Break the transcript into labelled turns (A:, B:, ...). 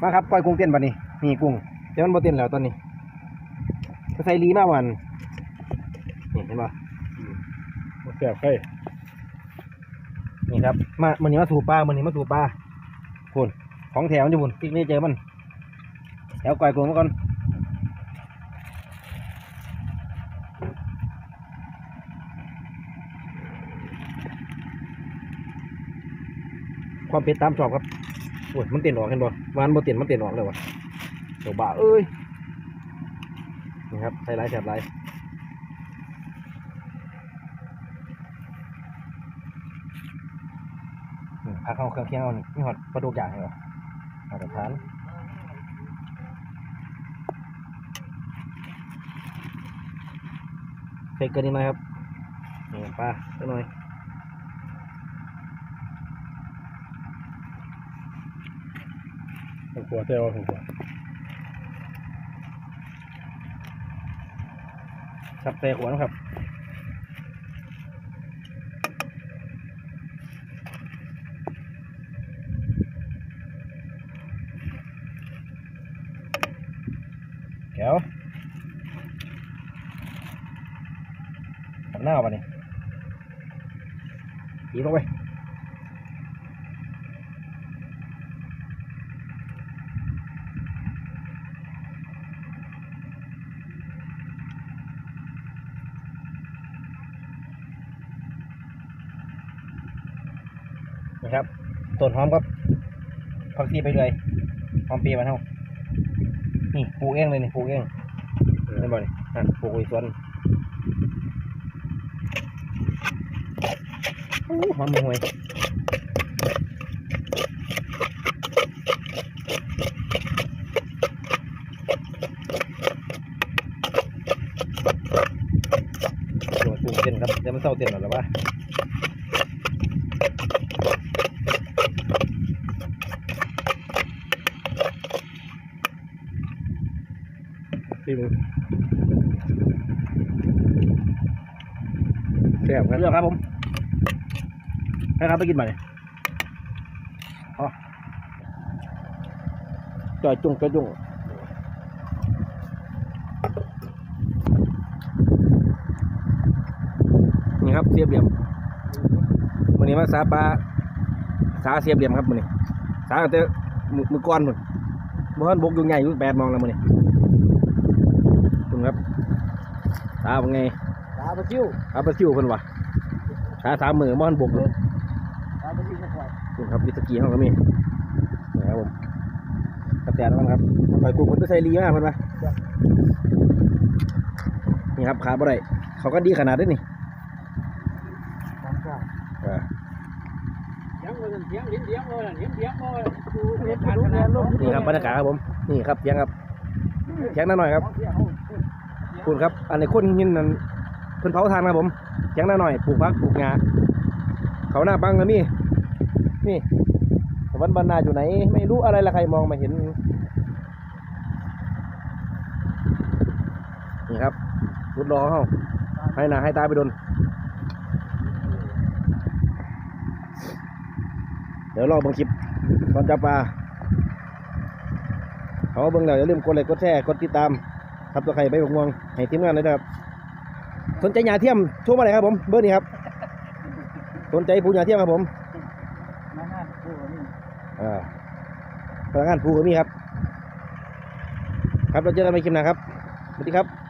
A: มาครับก้อยกุ้งเต้นบัดนี้นี่กุ้งแต่มันบ่เต้นแล้วตอนนี้ก็ใส่ลีมาวันนี่เห็นป่ะ
B: มาแซ่บไข่
A: นี่ครับมามันนี้มาสู่ปลามันนี้มาสู่ปลาคุณของแถวอยู่บุญปิกนี่เจอมันแถวก้อยกุ้งมาก่อนความเผ็ดตามชอบครับ โอ้ยมันเต้นออกเห็นบ่วานบ่เต้นมันเต้นออกเลยวะเดี๋ยวบ้าเอ้ยนี่ครับใส่หลายแถบหลายอืมพักเอาเครื่องเคียงเอานี่มีหอดปลาดุกอย่างเหรอมาตรฐานใส่เกินนิดหน่อยครับนี่ปลาสักหน่อย
B: หัวขัวแซ่บหัวขัว
A: ครับใส่ขวนะครับแก้วทำหน้าป่ะนี่ตีลงไป นะครับต้นหอมครับผักชีไปเลยหอมปีมันเท่านี่ปลูกเองเลยนี่ปลูกเองเห็นบ่นี่อะปลูกอีกส่วนหอมห่วยตัวปลูกเต้นครับเดี๋ยวมันเศร้าเต้นหรอหรือวะ
B: มึงแซ่บครับ
A: เลือกครับผมให้ครับไปกินมาเลยอ๋อจ่อยจุ่งจ่อยจุ่งนี่ครับเสียบเหลี่ยมวันนี้มาสาปลาสาเสียบเหลี่ยมครับวันนี้สาแต่มือก้อนหมดบ้านบกยุงใหญ่อยุ่แปดมองแล้วมันนี่ คุณครับสาเป็นไง
C: ตาไปจิ้ว
A: เอาไปซิวเพิ่นว่ะหาสามมือมอนบกเลย
C: ตาไปจิ้วสักหน่อย
A: นี่ครับวิสกี้ห้องก็มีนี่ครับผมกระแตแล้วกันครับหอยกุ้งเพิ่นไปใส่ลีมากเพิ่นว่ะนี่ครับขาบ่ได้เขาก็ดีขนาดนี้นี่
C: ตามข้าว
A: อ่า
C: เสียงเลยเสียงลิ้นเสียงเลยเสียงเสียงเลยดูเห็นผ่านขนาดลม
A: นี่ครับบรรยากาศครับผม นี่ครับเสียงครับเสียงนิดหน่อยครับ คุณครับ อันในี้คนยินนั่นเพิ่นเผาทานครับผมเสียงนิดหน่อยปลูกพักปลูกงาเขาหน้าบังก็มีนี่แต่วันบรรณาอยู่ไหน ไม่รู้อะไรละใครมองมาเห็นนี่ครับรุดรอเขาให้หนาให้ตาไปโดนเดี๋ยวรอบังคลิปตอนจับปลาเขาเบิ่งแล้วอย่าลืมกดไลค์กดแชร์กดติดตาม ครับตัวใครใบบกม่วงให้ทีมงานเลยนะครับ สนใจหยาเทียมโทรมาเลยครับผมเบอร์นี้ครับ สนใจผู้หยาเทียมครับผม
C: มาห้คนนี่
A: อ่าพนักงานผู้ก็มีครับ ครับเราเจอกันใหม่คลิปหน้าครับสวัสดีครับ